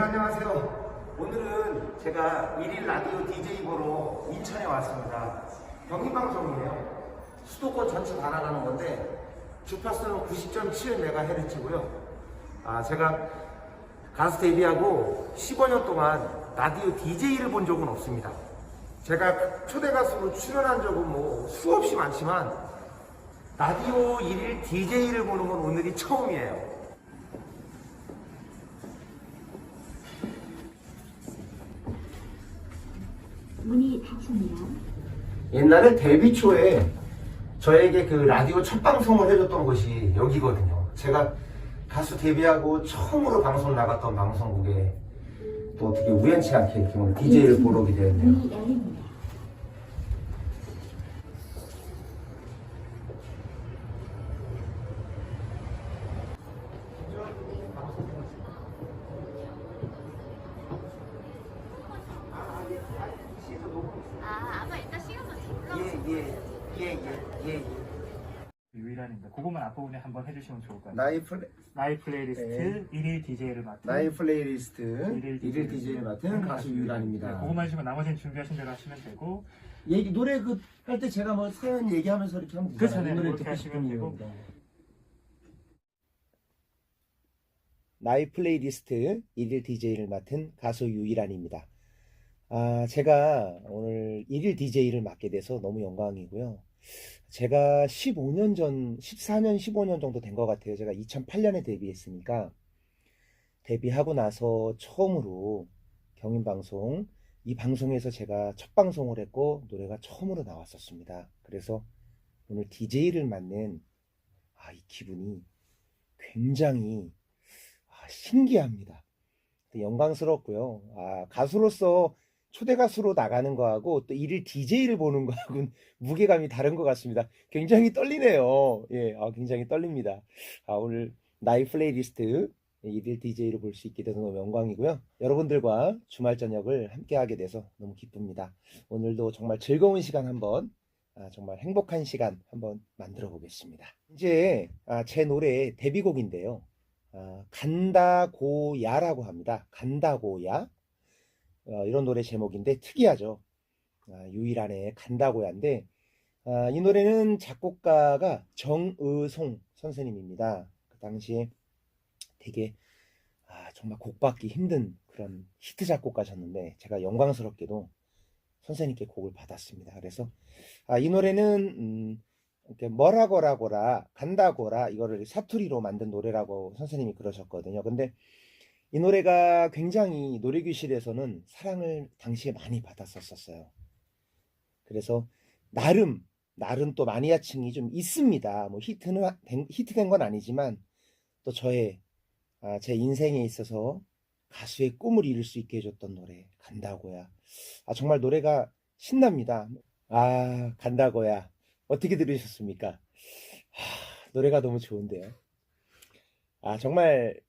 네, 안녕하세요. 오늘은 제가 1일 라디오 DJ 보러 인천에 왔습니다. 경기방송이에요. 수도권 전체 다 나가는 건데, 주파수는 90.7MHz고요. 아, 제가 가수 데뷔하고 15년 동안 라디오 DJ를 본 적은 없습니다. 제가 초대 가수로 출연한 적은 뭐 수없이 많지만, 라디오 1일 DJ를 보는 건 오늘이 처음이에요. 문이 닫힙니다. 옛날에 데뷔 초에 저에게 그 라디오 첫 방송을 해줬던 곳이 여기거든요. 제가 가수 데뷔하고 처음으로 방송 나갔던 방송국에 또 어떻게 우연치 않게 이렇게 오늘 DJ를 보러 오게 되었네요. 문이 열립니다. 아, 아마 일단 시간만 잘 예, 예, 예, 예, 예, 예. 유일한입니다. 그거만 앞부분에 한번 해주시면 좋을 것 같아요. 나이 플레, 나이 플레이리스트 네. 1일 DJ를 맡은 나이 플레이리스트 일일 1일 DJ를 맡은 가수 네, 유란입니다. 그것만 해주시면 나머지는 준비하신 대로 하시면 되고 얘기, 노래 그 할 때 제가 뭐 사연 얘기하면서 이렇게 하면 그렇죠, 되잖아요. 이 네, 노래 그렇게 듣고 하시면 싶은 되고. 이유입니다. 나이 플레이리스트 1일 DJ를 맡은 가수 유일한입니다. 아, 제가 오늘 1일 DJ를 맡게 돼서 너무 영광이고요. 제가 15년 전, 14년, 15년 정도 된 것 같아요. 제가 2008년에 데뷔했으니까 데뷔하고 나서 처음으로 경인방송, 이 방송에서 제가 첫 방송을 했고 노래가 처음으로 나왔었습니다. 그래서 오늘 DJ를 맡는 아, 이 기분이 굉장히 아, 신기합니다. 영광스럽고요. 아, 가수로서 초대 가수로 나가는 거하고 또 일일 DJ를 보는 거하고는 무게감이 다른 것 같습니다. 굉장히 떨리네요. 예, 아, 굉장히 떨립니다. 아, 오늘 나이 플레이리스트 일일 DJ를 볼 수 있게 돼서 너무 영광이고요. 여러분들과 주말 저녁을 함께 하게 돼서 너무 기쁩니다. 오늘도 정말 즐거운 시간 한번, 아, 정말 행복한 시간 한번 만들어 보겠습니다. 이제 아, 제 노래 데뷔곡인데요. 아, 간다고야라고 합니다. 간다고야. 어, 이런 노래 제목인데 특이하죠. 아, 유일한의 간다고야인데 아, 이 노래는 작곡가가 정의송 선생님입니다. 그 당시에 되게 아, 정말 곡 받기 힘든 그런 히트 작곡가셨는데 제가 영광스럽게도 선생님께 곡을 받았습니다. 그래서 아, 이 노래는 음, 이렇게 뭐라고라고라 간다고라 이거를 사투리로 만든 노래라고 선생님이 그러셨거든요. 근데 이 노래가 굉장히 노래교실에서는 사랑을 당시에 많이 받았었어요. 그래서 나름 나름 또 마니아층이 좀 있습니다. 뭐 히트는 된- 히트된 건 아니지만 또 저의 아, 제 인생에 있어서 가수의 꿈을 이룰 수 있게 해줬던 노래 간다고야. 아 정말 노래가 신납니다. 아 간다고야. 어떻게 들으셨습니까? 하, 노래가 너무 좋은데요. 아 정말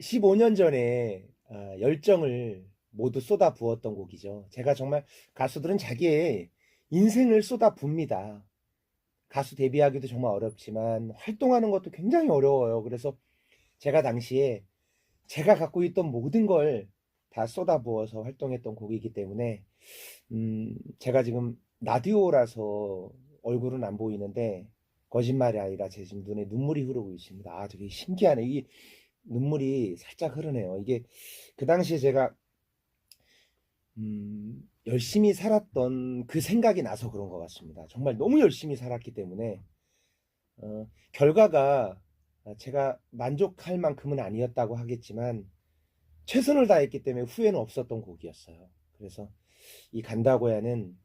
15년 전에 아, 열정을 모두 쏟아 부었던 곡이죠. 제가 정말 가수들은 자기의 인생을 쏟아 붓니다. 가수 데뷔하기도 정말 어렵지만 활동하는 것도 굉장히 어려워요. 그래서 제가 당시에 제가 갖고 있던 모든 걸 다 쏟아 부어서 활동했던 곡이기 때문에 음, 제가 지금 라디오라서 얼굴은 안 보이는데 거짓말이 아니라 제 지금 눈에 눈물이 흐르고 있습니다. 아, 되게 신기하네. 이 눈물이 살짝 흐르네요. 이게 그 당시에 제가 음, 열심히 살았던 그 생각이 나서 그런 것 같습니다. 정말 너무 열심히 살았기 때문에 어, 결과가 제가 만족할 만큼은 아니었다고 하겠지만 최선을 다했기 때문에 후회는 없었던 곡이었어요. 그래서 이 간다고야는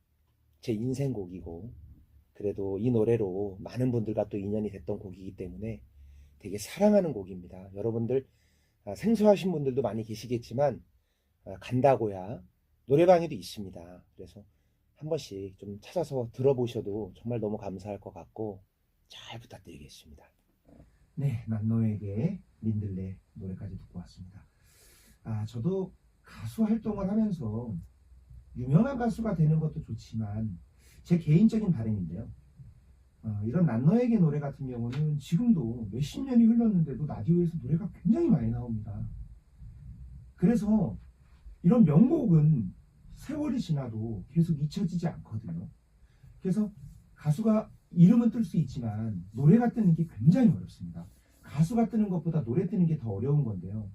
제 인생 곡이고 그래도 이 노래로 많은 분들과 또 인연이 됐던 곡이기 때문에 되게 사랑하는 곡입니다. 여러분들 아, 생소하신 분들도 많이 계시겠지만 아, 간다고야 노래방에도 있습니다. 그래서 한 번씩 좀 찾아서 들어보셔도 정말 너무 감사할 것 같고 잘 부탁드리겠습니다. 네, 난 너에게 민들레 노래까지 듣고 왔습니다. 아, 저도 가수 활동을 하면서 유명한 가수가 되는 것도 좋지만 제 개인적인 바람인데요. 어, 이런 난 너에게 노래 같은 경우는 지금도 몇십 년이 흘렀는데도 라디오에서 노래가 굉장히 많이 나옵니다. 그래서 이런 명곡은 세월이 지나도 계속 잊혀지지 않거든요. 그래서 가수가 이름은 뜰 수 있지만 노래가 뜨는 게 굉장히 어렵습니다. 가수가 뜨는 것보다 노래 뜨는 게 더 어려운 건데요.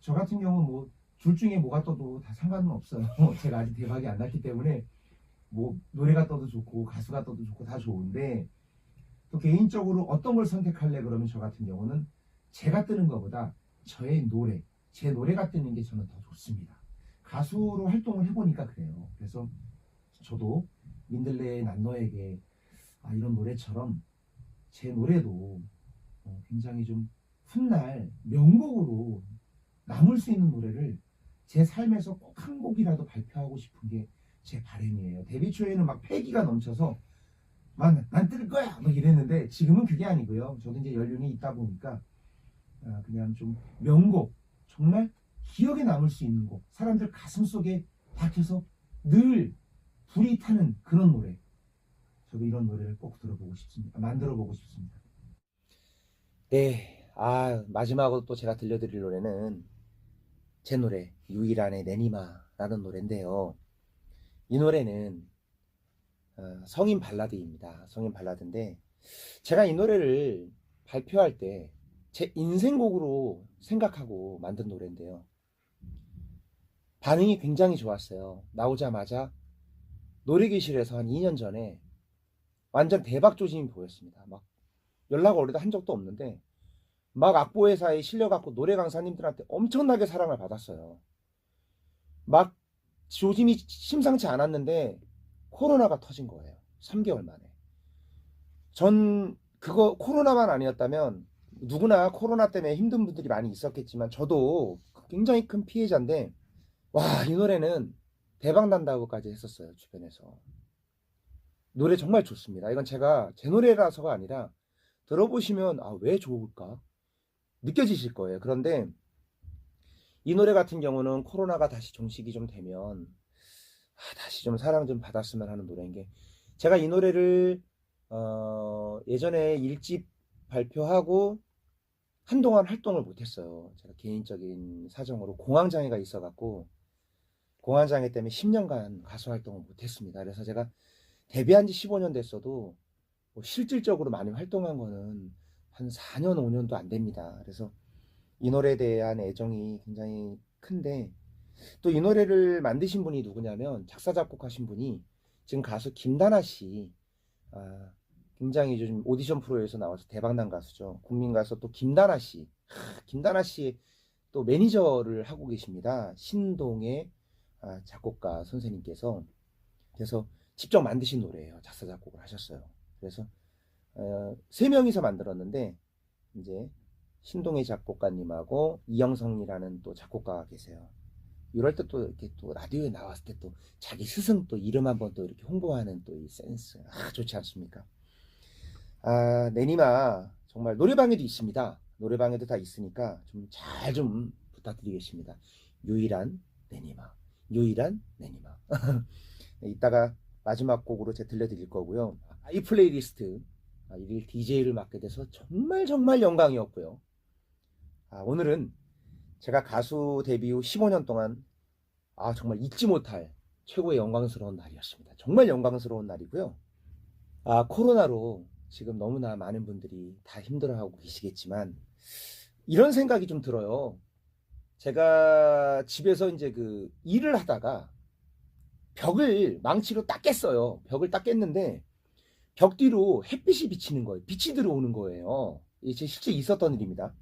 저 같은 경우는 뭐 둘 중에 뭐가 떠도 다 상관은 없어요. 제가 아직 대박이 안 났기 때문에 뭐 노래가 떠도 좋고 가수가 떠도 좋고 다 좋은데 또 개인적으로 어떤 걸 선택할래 그러면 저 같은 경우는 제가 뜨는 것보다 저의 노래, 제 노래가 뜨는 게 저는 더 좋습니다. 가수로 활동을 해보니까 그래요. 그래서 저도 민들레의 난 너에게 아, 이런 노래처럼 제 노래도 어, 굉장히 좀 훗날 명곡으로 남을 수 있는 노래를 제 삶에서 꼭 한 곡이라도 발표하고 싶은 게 제 바람이에요. 데뷔 초에는 막 패기가 넘쳐서 난뜰 거야 막 이랬는데 지금은 그게 아니고요. 저도 이제 연륜이 있다 보니까 아, 그냥 좀 명곡 정말 기억에 남을 수 있는 곡 사람들 가슴 속에 박혀서 늘 불이 타는 그런 노래 저도 이런 노래를 꼭 들어보고 싶습니다. 만들어 보고 싶습니다. 네, 아 마지막으로 또 제가 들려드릴 노래는 제 노래 유일한의 내니마라는 노래인데요. 이 노래는 어, 성인 발라드입니다. 성인 발라드인데 제가 이 노래를 발표할 때 제 인생곡으로 생각하고 만든 노래인데요. 반응이 굉장히 좋았어요. 나오자마자 노래교실에서 한 2년 전에 완전 대박 조짐이 보였습니다. 막 연락 오래도 한 적도 없는데 막 악보회사에 실려갖고 노래 강사님들한테 엄청나게 사랑을 받았어요. 막 조짐이 심상치 않았는데 코로나가 터진 거예요. 3개월 만에. 전 그거 코로나만 아니었다면 누구나 코로나 때문에 힘든 분들이 많이 있었겠지만 저도 굉장히 큰 피해자인데 와 이 노래는 대박 난다고까지 했었어요 주변에서 노래 정말 좋습니다. 이건 제가 제 노래라서가 아니라 들어보시면 아 왜 좋을까 느껴지실 거예요. 그런데 이 노래 같은 경우는 코로나가 다시 종식이 좀 되면 아, 다시 좀 사랑 좀 받았으면 하는 노래인 게 제가 이 노래를 어, 예전에 일집 발표하고 한동안 활동을 못했어요. 제가 개인적인 사정으로 공황장애가 있어갖고 공황장애 때문에 10년간 가수 활동을 못했습니다. 그래서 제가 데뷔한 지 15년 됐어도 뭐 실질적으로 많이 활동한 거는 한 4년, 5년도 안 됩니다. 그래서 이 노래에 대한 애정이 굉장히 큰데 또 이 노래를 만드신 분이 누구냐면 작사 작곡하신 분이 지금 가수 김다나 씨 아, 굉장히 요즘 오디션 프로에서 나와서 대박난 가수죠. 국민 가수 또 김다나 씨. 하, 김다나 씨 또 매니저를 하고 계십니다. 신동의 아, 작곡가 선생님께서 그래서 직접 만드신 노래예요. 작사 작곡을 하셨어요. 그래서 어, 세 명이서 만들었는데 이제 신동의 작곡가님하고 이영성이라는 또 작곡가가 계세요. 이럴 때 또 이렇게 또 라디오에 나왔을 때 또 자기 스승 또 이름 한번 또 이렇게 홍보하는 또 이 센스 아 좋지 않습니까? 아 내니마 정말 노래방에도 있습니다. 노래방에도 다 있으니까 좀 잘좀 부탁드리겠습니다. 유일한 내니마 유일한 내니마 네, 이따가 마지막 곡으로 제가 들려드릴 거고요. 이 플레이리스트 아, 일일 DJ를 맡게 돼서 정말 정말 영광이었고요. 아, 오늘은 제가 가수 데뷔 후 15년 동안 아, 정말 잊지 못할 최고의 영광스러운 날이었습니다. 정말 영광스러운 날이고요. 아, 코로나로 지금 너무나 많은 분들이 다 힘들어하고 계시겠지만 이런 생각이 좀 들어요. 제가 집에서 이제 그 일을 하다가 벽을 망치로 딱 깼어요. 벽을 딱 깼는데 벽 뒤로 햇빛이 비치는 거예요. 빛이 들어오는 거예요. 이게 실제 있었던 일입니다.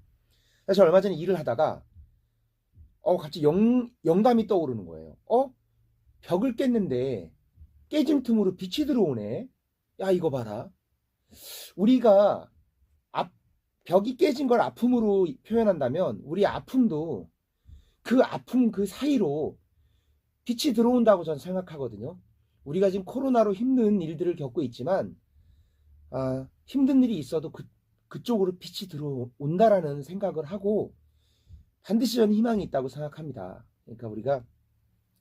그래서 얼마 전에 일을 하다가 어 갑자기 영, 영감이 떠오르는 거예요. 어? 벽을 깼는데 깨진 틈으로 빛이 들어오네. 야 이거 봐라. 우리가 앞, 벽이 깨진 걸 아픔으로 표현한다면 우리 아픔도 그 아픔 그 사이로 빛이 들어온다고 저는 생각하거든요. 우리가 지금 코로나로 힘든 일들을 겪고 있지만 아, 힘든 일이 있어도 그, 그쪽으로 빛이 들어온다라는 생각을 하고 반드시 저는 희망이 있다고 생각합니다. 그러니까 우리가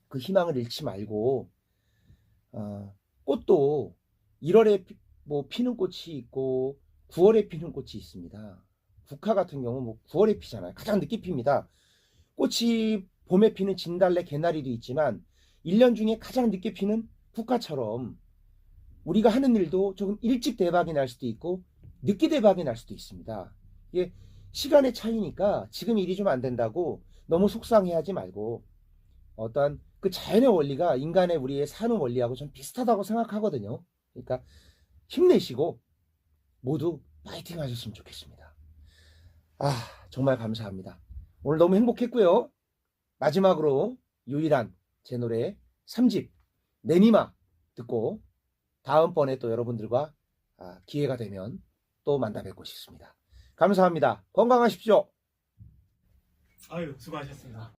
그 희망을 잃지 말고 아, 꽃도 1월에 피, 뭐 피는 꽃이 있고 9월에 피는 꽃이 있습니다. 국화 같은 경우 뭐 9월에 피잖아요. 가장 늦게 핍니다. 꽃이 봄에 피는 진달래, 개나리도 있지만 1년 중에 가장 늦게 피는 국화처럼 우리가 하는 일도 조금 일찍 대박이 날 수도 있고 늦게 대박이 날 수도 있습니다. 이게 시간의 차이니까 지금 일이 좀 안 된다고 너무 속상해하지 말고 어떠한 그 자연의 원리가 인간의 우리의 사는 원리하고 좀 비슷하다고 생각하거든요. 그러니까 힘내시고 모두 파이팅 하셨으면 좋겠습니다. 아, 정말 감사합니다. 오늘 너무 행복했고요. 마지막으로 유일한 제 노래 3집 내니마 듣고 다음번에 또 여러분들과 아, 기회가 되면 또 만나 뵙고 싶습니다. 감사합니다. 건강하십시오. 아유 수고하셨습니다.